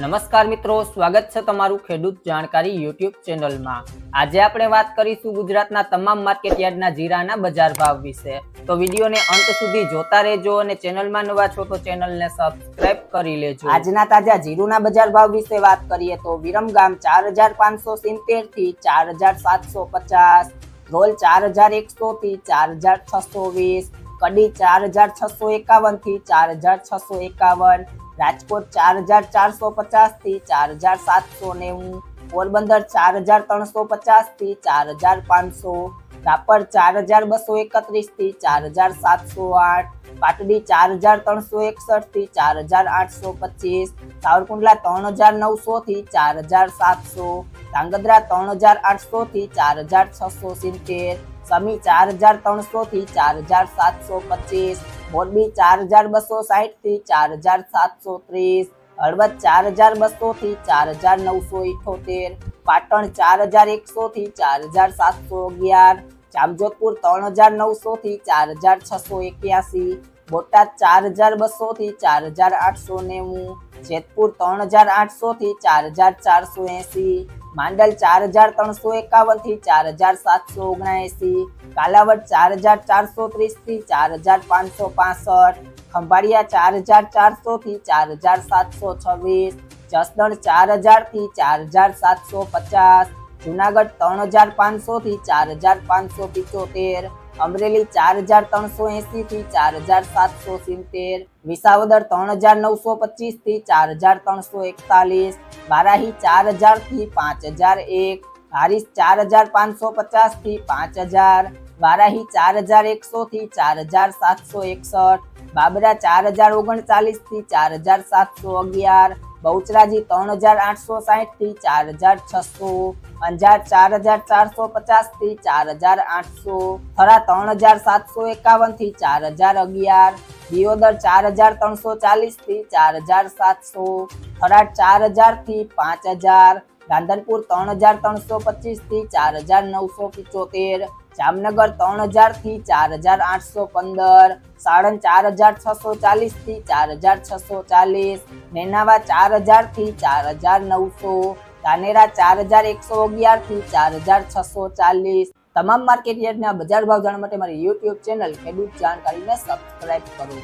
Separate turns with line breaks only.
નમસ્કાર મિત્રો, સ્વાગત છે તમારું ખેડૂત જાણકારી યુટ્યુબ ચેનલમાં. આજે આપણે વાત કરીશું ગુજરાતના તમામ માર્કેટ યાર્ડના જીરાના બજાર ભાવ વિશે. તો વિડીયોને અંત સુધી જોતા રહેજો અને ચેનલમાં નવા છો તો ચેનલને સબસ્ક્રાઇબ કરી લેજો. આજના તાજા જીરુના બજાર ભાવ વિશે વાત કરીએ તો વિરમગામ ચાર હજાર પાંચસો સિત્તેરથી ચાર હજાર સાતસો પચાસ, રોલ ચાર હજાર એકસો થી ચાર હજાર છસો વીસ, કડી ચાર હજાર છસો એકાવનથી ચાર હજાર છસો એકાવન રાજકોટ ચાર હજાર ચારસો પચાસથી ચાર હજાર સાતસો નેવું પોરબંદર ચાર હજાર ત્રણસો પચાસથી ચાર હજાર પાંચસો રાપર ચાર હજાર બસો એકત્રીસથી ચાર હજાર સાતસો આઠ પાટડી ચાર હજાર ત્રણસો એકસઠથી ચાર હજાર આઠસો પચીસ સાવરકુંડલા ત્રણ હજાર નવસો થી ચાર હજાર સાતસો ધાંગધ્રા ત્રણ હજાર આઠસો થી ચાર હજાર છસો સિત્તેર સમી ચાર હજાર ત્રણસો થી ચાર હજાર સાતસો પચીસ મોરબી ચાર હજાર બસો સાહીઠથી ચાર હજાર સાતસો ત્રીસ હળવદ ચાર હજાર બસો થી ચાર હજાર નવસો ઇઠોતેર પાટણ ચાર હજાર એકસો થી ચાર હજાર સાતસો અગિયાર જામજોધપુર ત્રણ હજાર નવસો થી ચાર હજાર છસો એક્યાસી બોટાદ ચાર હજાર બસો થી ચાર હજાર આઠસો નેવું જેતપુર ત્રણ હજાર આઠસો થી ચાર હજાર ચારસો એસી માંડલ ચાર હજાર ત્રણસો એકાવનથી ચાર હજાર સાતસો ઓગણએસી, કાલાવડ ચાર હજાર ચારસો ત્રીસથી ચાર હજાર પાંચસો પાસઠ, ખંભાળિયા ચાર હજાર ચારસો થી ચાર હજાર સાતસો છવ્વીસ, જસદણ ચાર હજારથી ચાર હજાર સાતસો પચાસ, જુનાગઢ ત્રણ હજાર પાંચસો થી ચાર હજાર પાંચસો પિચોતેર અમરેલી ચાર હજાર ત્રણસો એસી થી ચાર હજાર સાતસો સિત્તેર, વિસાવદર ત્રણ હજાર નવસો પચીસથી ચાર હજાર ત્રણસો એકતાલીસ, બારાહી ચાર હજારથી પાંચ હજાર એક, હારીસ ચાર હજાર પાંચસો પચાસથી પાંચ હજાર વારાહી ચાર હજાર એકસો થી ચાર હજાર સાતસો એકસઠ, બાબરા ચાર હજાર ઓગણચાલીસથી ચાર હજાર સાતસો અગિયાર બહુચરાજી ત્રણ હજાર આઠસો સાહીઠથી ચાર હજાર છસો, અંજાર ચાર હજાર ચારસો પચાસથી ચાર હજાર આઠસો, થરા ત્રણ હજાર સાતસો એકાવનથી ચાર હજાર અગિયાર, દિયોદર ચાર હજાર ત્રણસો ચાલીસથી ચાર હજાર સાતસો, થરાદ ચાર હજારથી પાંચ હજાર રાંધનપુર ત્રણ હજાર ત્રણસો પચીસથી ચાર હજાર નવસો પિચોતેર, જામનગર ત્રણ હજારથી ચાર હજાર આઠસો પંદર સાણંદ ચાર હજાર છસો ચાલીસથી ચાર હજાર છસો ચાલીસ નેનાવા ચાર હજારથી ચાર હજાર નવસો, ધાનેરા ચાર હજાર એકસો અગિયારથી ચાર હજાર છસો ચાલીસ. તમામ માર્કેટ યાર્ડના બજાર ભાવ જાણવા માટે મારી યુટ્યુબ ચેનલ ખેડૂત જાણકારીને સબસ્ક્રાઇબ કરો.